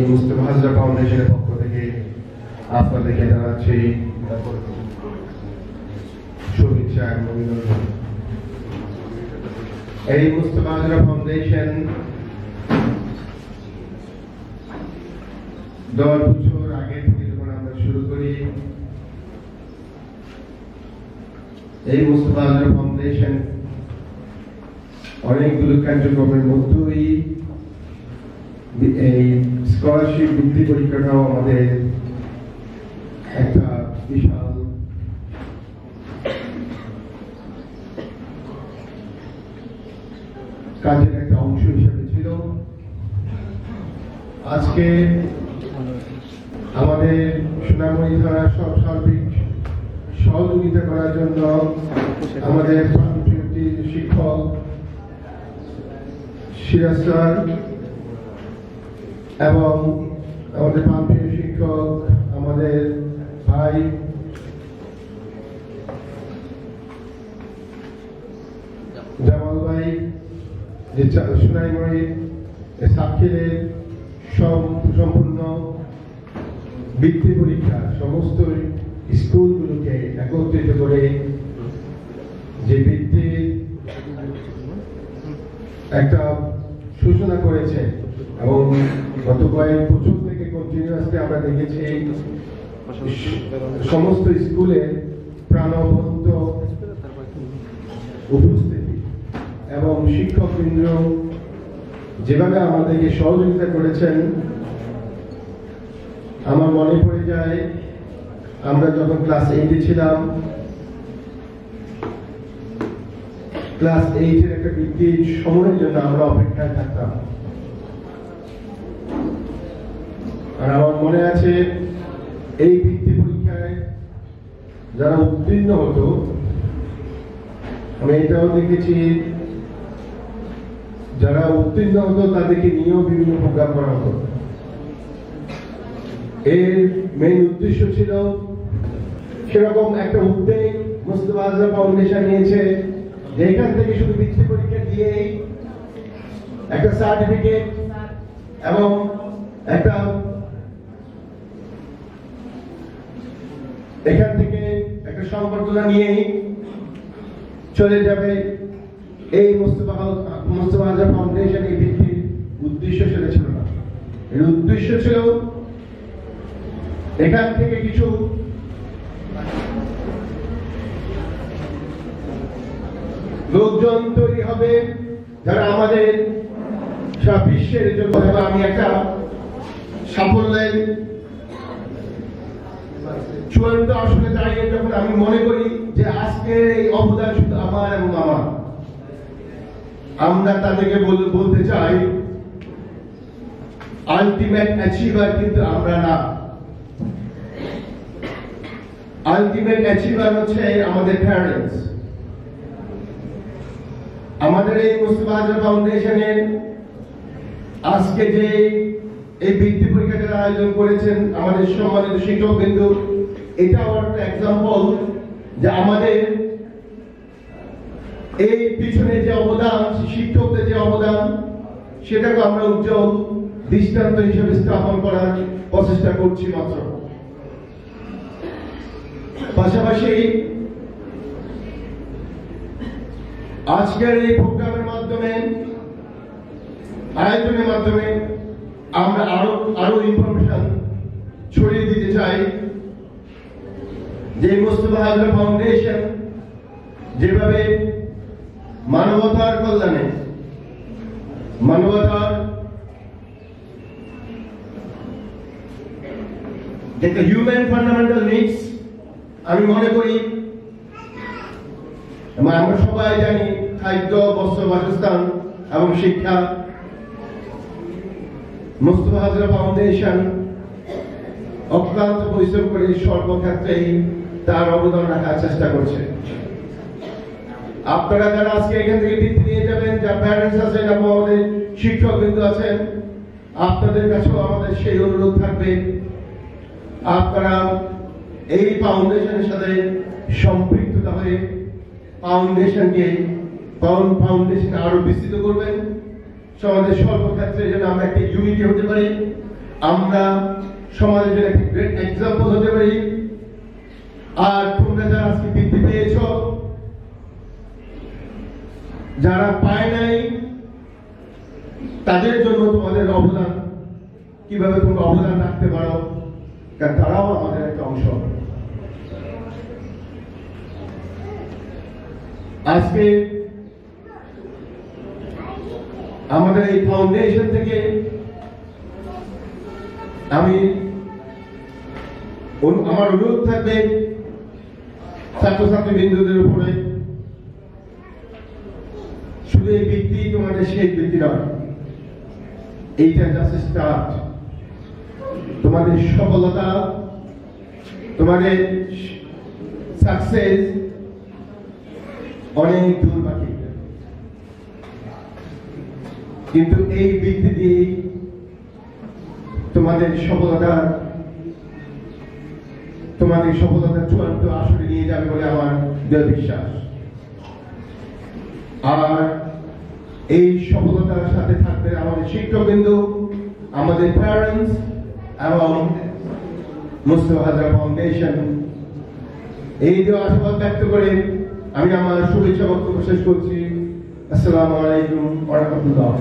মুস্তফা হাজরা ফাউন্ডেশনের পক্ষ থেকে আপনাদেরকে জানাচ্ছি শুভেচ্ছা এবং অভিনন্দন এই মুস্তফা হাজরা ফাউন্ডেশন দশ বছর আগে থেকে যখন আমরা শুরু করি, এই মুস্তফা ফাউন্ডেশন অনেকগুলো কার্যক্রমের মধ্যেই এই স্কলারশিপ বৃত্তি পরীক্ষাটাও আমাদের একটা বিশাল কাজের একটা অংশ হিসেবে ছিল। আজকে আমাদের সোনামণি ধারা সব সার্বিক সহযোগিতা করার জন্য আমাদের শিক্ষক সিরাজ স্যার এবং আমাদের প্রাণপ্রিয় শিক্ষক, আমাদের ভাই, জামাল ভাই, যে সোনাইমণি সাক্ষীদের সম্পূর্ণ বৃত্তি পরীক্ষা, সমস্ত স্কুলগুলোকে একত্রিত করে যে বৃত্তি একটা সূচনা করেছে এবং গত কয়েক বছর থেকে কন্টিনিউয়াসলি আমরা দেখেছি সমস্ত স্কুলে প্রাণবন্ত উপস্থিতি এবং শিক্ষকবৃন্দ যেভাবে আমাদেরকে সহযোগিতা করেছেন, আমার মনে পড়ে যায় আমরা যখন ক্লাস এইটে ছিলাম, ক্লাস এইটের একটা বৃত্তির সময়ের জন্য আমরা অপেক্ষায় থাকতাম। আর আমার মনে আছে, এই বৃত্তি পরীক্ষায় যারা উত্তীর্ণ হতো, আমি এটাও দেখেছি, যারা উত্তীর্ণ হতো তাদেরকে নিয়েও বিভিন্ন প্রোগ্রাম করা হতো। এর মেইন উদ্দেশ্য ছিল, সেরকম একটা উদ্যোগ মুস্তফা আজম ফাউন্ডেশন নিয়েছে, যে এখান থেকে শুধু বৃত্তি পরীক্ষা দিয়েই একটা সার্টিফিকেট এবং একটা এখান থেকে একটা সংবর্ধনা নিয়েই চলে যাবে এই মুস্তফা মুস্তফা আজম ফাউন্ডেশন এই বৃত্তির উদ্দেশ্য সেটা ছিল না এর উদ্দেশ্য ছিল এখান থেকে কিছু লোকজন তৈরি হবে যারা আমাদের বিশ্বের জন্য আমি একটা সাফল্যের চূড়ান্ত আসনে দাঁড়িয়ে যখন আমি মনে করি যে আজকের এই অবদান শুধু আমার এবং আমার। আমরা তাদেরকে বলতে চাই আলটিমেট অ্যাচিভার কিন্তু আমরা না। আলটিমেট অ্যাচিভার হচ্ছে আমাদের প্যারেন্টস আমাদের এই আজম ফাউন্ডেশনের আজকে যে এই বৃত্তি পরীক্ষাটার আয়োজন করেছেন, আমাদের সম্মানিত শিক্ষক বিন্দু এটাও একটা এক্সাম্পল যে আমাদের এই পিছনে যে অবদান, শিক্ষকদের যে অবদান, সেটাকে আমরা উজ্জ্বল দৃষ্টান্ত হিসেবে স্থাপন করার প্রচেষ্টা করছি মাত্র। পাশাপাশি আজকের এই প্রোগ্রামের মাধ্যমে, আয়োজনের মাধ্যমে আমরা আরও আরও ইনফরমেশন ছড়িয়ে দিতে চাই। যে মুস্তফা হাজরা ফাউন্ডেশন যেভাবে মানবতার কল্যাণে, মানবতার একটা হিউম্যান ফান্ডামেন্টাল নিডস আমি মনে করি আমরা সবাই জানি খাদ্য, বস্ত্র, বাসস্থান এবং শিক্ষা মুস্তফা হাজরা ফাউন্ডেশন অক্লান্ত পরিশ্রম করে সর্বক্ষেত্রেই তার অবদান রাখার চেষ্টা করছে। আপনারা যারা আজকে এখান থেকে বৃত্তি নিয়ে যাবেন যা প্যারেন্টস আছেন এবং আমাদের শিক্ষক বিন্দু আছেন, আপনাদের কাছেও আমাদের সেই অনুরোধ থাকবে। আপনারা এই ফাউন্ডেশনের সাথে সম্পৃক্ততা হয়ে ফাউন্ডেশনকে ফাউন্ডেশন আরও বিস্তৃত করবেন। সমাজের সর্বক্ষেত্রে যেন আমরা একটি ইউনিটি হতে পারি, আমরা সমাজের জন্য একটি গ্রেট এক্সাম্পল হতে পারি। আর তোমরা যারা আজকে বৃদ্ধি পেয়েছ, যারা পায় নাই, তাদের জন্য তোমাদের অবদান, কীভাবে তোমরা অবদান রাখতে পারো, কারণ তারাও আমাদের একটা অংশ। আজকে আমাদের এই ফাউন্ডেশন থেকে আমি আমার অনুরোধ থাকবে ছাত্রছাত্রী বিন্দুদের উপরে। শুধু এই বৃত্তি তোমাদের সেই বৃত্তি নয়, এইটা জাস্ট স্টার্ট তোমাদের সফলতা, তোমাদের সাকসেস অনেক দূর বাকি। কিন্তু এই বৃত্তি দিয়ে তোমাদের সফলতা তোমাদের সফলতা চূড়ান্ত আসলে নিয়ে যাবে বলে আমার দৃঢ় বিশ্বাস। আর এই সফলতার সাথে থাকবে আমাদের শিক্ষকবৃন্দ, আমাদের প্যারেন্টস এবং মুস্তফা ফাউন্ডেশন এই যে আশীর্বাদ ব্যক্ত করে আমি আমার শুভেচ্ছা বক্তব্য শেষ করছি। அஸ்லாம் வலைக்கும் வணக்கத்துதான்